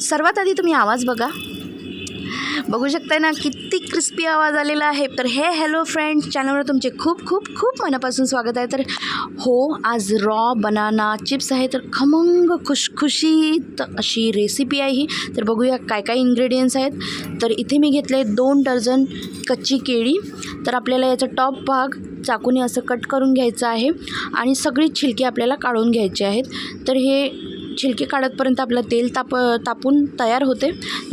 सर्वात आधी तुम्ही आवाज बघा. बघू शकताय ना किती क्रिस्पी आवाज आलेला आहे. तर हे हॅलो फ्रेंड्स चॅनलवर तुमचे खूप खूप खूप मनापासून स्वागत आहे. तर हो आज रॉ बनाना चिप्स आहे. तर खमंग खुशखुशीत अशी रेसिपी आहे ही. तर बघूया काय काय इन्ग्रेडियंट्स आहेत. तर इथे मी घेतले दोन डझन कच्ची केळी. तर आपल्याला याचा टॉप भाग चाकूने असं कट करून घ्यायचा आहे. आणि सगळी छिलके आपल्याला काढून घ्यायचे आहेत. तर हे छिलके काढतपर्यंत आपलं तेल ताप तापून तयार होते.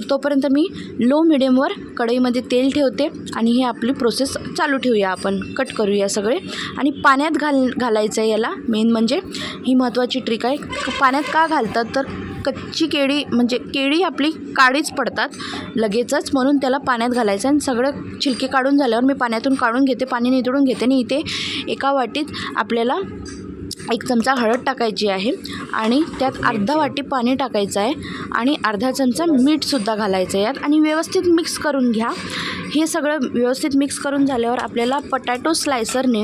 तोपर्यंत मी लो मिडियमवर कढईमध्ये तेल ठेवते आणि ही आपली प्रोसेस चालू ठेवूया आपण. कट करूया सगळे. आणि पाण्यात घाल घालायचं आहे याला. मेन म्हणजे ही महत्त्वाची ट्रिक आहे. पाण्यात का घालतात? तर कच्ची केळी म्हणजे केळी आपली काळीच पडतात. लगेचच म्हणून त्याला पाण्यात घालायचं आणि सगळं छिलके काढून झाल्यावर मी पाण्यातून काढून घेते. पाणी नितळून घेते आणि इथे एका वाटीत आपल्याला एक चमचा हळद टाकायची आहे आणि त्यात अर्धा वाटी पाणी टाकायचं आहे आणि अर्धा चमचा मीठसुद्धा घालायचं आहे यात. आणि व्यवस्थित मिक्स करून घ्या. हे सगळं व्यवस्थित मिक्स करून झाल्यावर आपल्याला पटॅटो स्लायसरने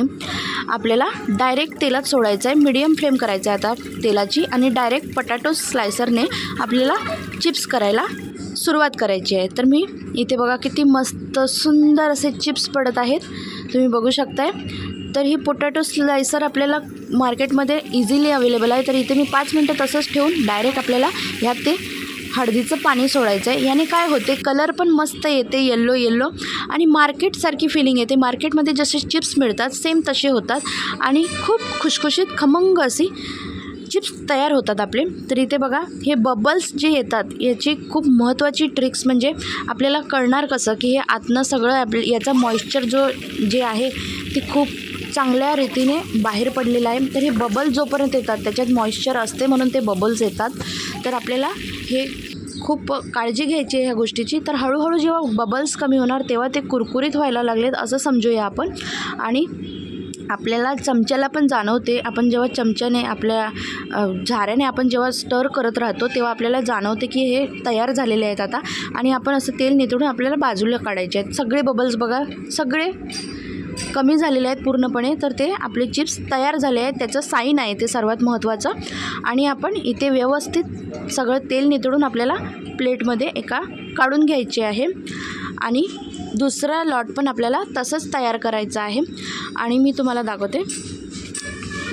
आपल्याला डायरेक्ट तेलात सोडायचं आहे. मिडियम फ्लेम करायचं आहे आता तेलाची आणि डायरेक्ट पटॅटो स्लायसरने आपल्याला चिप्स करायला सुरुवात करायची आहे. तर मी इथे बघा किती मस्त सुंदर असे चिप्स पडत आहेत. तुम्ही बघू शकताय. तर ही पोटॅटो स्लायसर आपल्याला मार्केटमध्ये इझिली अवेलेबल आहे. तर इथे मी पाच मिनटं तसंच ठेवून डायरेक्ट आपल्याला ह्यात ते हळदीचं पाणी सोडायचं आहे. याने काय होते? कलर पण मस्त येते येल्लो येल्लो आणि मार्केटसारखी फिलिंग येते. मार्केटमध्ये जसे चिप्स मिळतात सेम तसे होतात. आणि खूप खुशखुशीत खमंग अशी चिप्स तयार होतात आपले. तर इथे बघा हे बबल्स जे येतात याची खूप महत्त्वाची ट्रिक्स म्हणजे आपल्याला कळणार कसं की हे आतनं सगळं आप याचा मॉइश्चर जो जे आहे ते खूप चांगल्या रीतीने बाहेर पडलेलं आहे. तर हे बबल जोपर्यंत येतात त्याच्यात मॉइश्चर असते म्हणून ते बबल्स येतात. तर आपल्याला हे खूप काळजी घ्यायची आहे ह्या गोष्टीची. तर हळूहळू जेव्हा बबल्स कमी होणार तेव्हा ते कुरकुरीत व्हायला लागलेत असं समजूया आपण. आणि आपल्याला चमच्याला पण जाणवते. आपण जेव्हा चमच्याने आपल्या झाऱ्याने आपण जेव्हा स्टर करत राहतो तेव्हा आपल्याला जाणवते की हे तयार झालेले आहेत आता. आणि आपण असं तेल नितळून आपल्याला बाजूला काढायचे आहेत. सगळे बबल्स बघा. सगळे कमी झालेले आहेत पूर्णपणे. तर ते आपले चिप्स तयार झाले आहेत. त्याचं साईन आहे ते सर्वात महत्त्वाचं आणि आपण इथे व्यवस्थित सगळं तेल नितळून आपल्याला प्लेटमध्ये एका काढून घ्यायचे आहे. आणि दुसरा लॉट पण आपल्याला तसंच तयार करायचं आहे. आणि मी तुम्हाला दाखवते.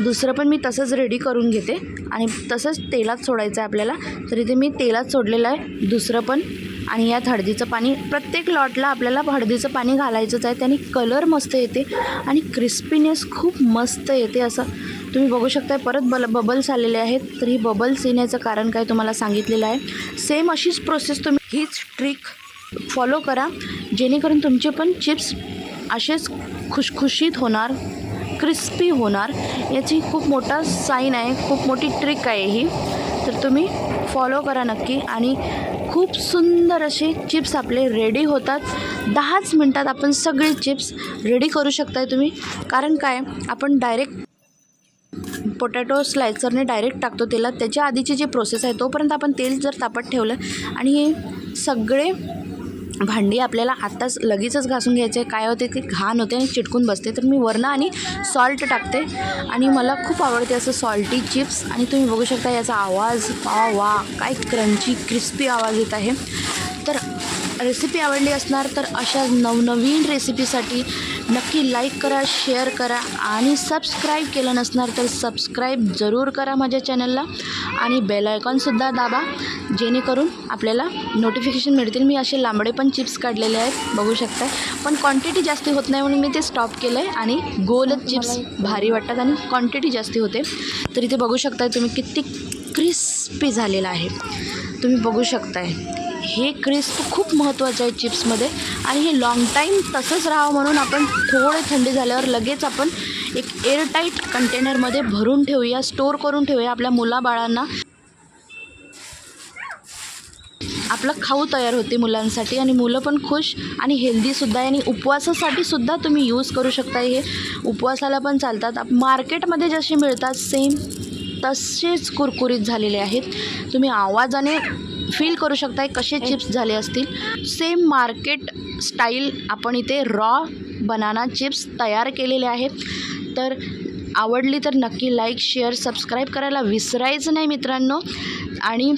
दुसरं पण मी तसंच रेडी करून घेते. आणि तसंच तेलात सोडायचं आहे आपल्याला. तर इथे मी तेलात सोडलेलं आहे. दुसरं पण. आणि यात हळदीचं पाणी. प्रत्येक लॉटला आपल्याला हळदीचं पाणी घालायचंच आहे. त्याने कलर मस्त येते. आणि क्रिस्पीनेस खूप मस्त येते असं. तुम्ही बघू शकता परत बल बबल्स आलेले आहेत. तर ही बबल्स येण्याचं कारण काय तुम्हाला सांगितलेलं आहे. सेम अशीच प्रोसेस तुम्ही हीच ट्रिक फॉलो करा. जेणेकरून तुमचे पण चिप्स असेच खुशखुशीत होणार क्रिस्पी होणार. याची खूप मोठा साईन आहे खूप मोठी ट्रिक आहे ही. तर तुम्ही फॉलो करा नक्की. आणि खूप सुंदर असे चिप्स आपले रेडी होतात. दहाच मिनटात आपण सगळे चिप्स रेडी करू शकताय तुम्ही. कारण काय? आपण डायरेक्ट पोटॅटो स्लायसरने डायरेक्ट टाकतो तेलात. त्याच्या आधीची जी प्रोसेस आहे तोपर्यंत आपण तेल जर तापत ठेवलं आणि हे सगळे भांडी आपल्याला आत्ताच लगेचच घासून घ्यायचे. काय होते ते घाण होते आणि चिटकून बसते. तर मी वरनं आणि सॉल्ट टाकते. आणि मला खूप आवडते असं सॉल्टी चिप्स आणि तुम्ही बघू शकता याचा आवाज वा वा काय क्रंची क्रिस्पी आवाज येत आहे. रेसिपी आवडली असणार तर अशा नवनवीन रेसिपीसाठी नक्की लाईक करा शेअर करा आणि सबस्क्राईब केलं नसणार तर सबस्क्राईब जरूर करा माझ्या चॅनलला आणि बेल आयकॉनसुद्धा दाबा जेणेकरून आपल्याला नोटिफिकेशन मिळतील. मी असे लांबडे पण चिप्स काढलेले आहेत बघू शकता. पण क्वांटिटी जास्त होत नाही म्हणून मी ते स्टॉप केलं आहे आणि गोलच चिप्स भारी वाटतात आणि क्वांटिटी जास्त होते. तर इथे बघू शकताय तुम्ही किती क्रिस्पी झालेला आहे. तुम्ही बघू शकताय. हे क्रिस्प खूप महत्त्वाचं आहे चिप्समध्ये. आणि हे लाँग टाईम तसंच राहावं म्हणून आपण थोडे थंडी झाल्यावर लगेच आपण एक एअरटाईट कंटेनरमध्ये भरून ठेवूया स्टोअर करून ठेवूया आपल्या मुलाबाळांना. आपलं खाऊ तयार होते मुलांसाठी आणि मुलं पण खुश आणि हेल्दीसुद्धा आहे. आणि उपवासासाठी सुद्धा तुम्ही यूज करू शकता हे. उपवासाला पण चालतात. मार्केटमध्ये जसे मिळतात सेम तसेच कुरकुरीत झालेले आहेत. तुम्ही आवाजाने फील करू शकताय कसे चिप्स झाले असतील. सेम मार्केट स्टाईल आपण इथे रॉ बनाना चिप्स तयार केलेले आहेत. तर आवडली तर नक्की लाईक शेअर सबस्क्राईब करायला विसरायचं नाही मित्रांनो. आणि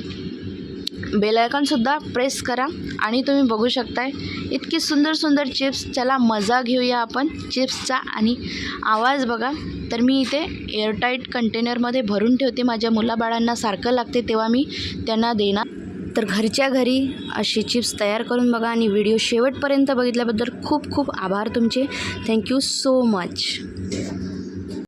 बेलायकॉनसुद्धा प्रेस करा. आणि तुम्ही बघू शकताय इतकी सुंदर सुंदर चिप्स चला मजा घेऊया आपण चिप्सचा आणि आवाज बघा तर मी इथे एअरटाईट कंटेनरमध्ये भरून ठेवते. माझ्या मुलाबाळांना सारखं लागते तेव्हा मी त्यांना देणार. तर घरच्या घरी असे चिप्स तयार करून बघा आणि व्हिडिओ शेवटपर्यंत बघितल्याबद्दल खूप खूप आभार तुमचे. Thank you so much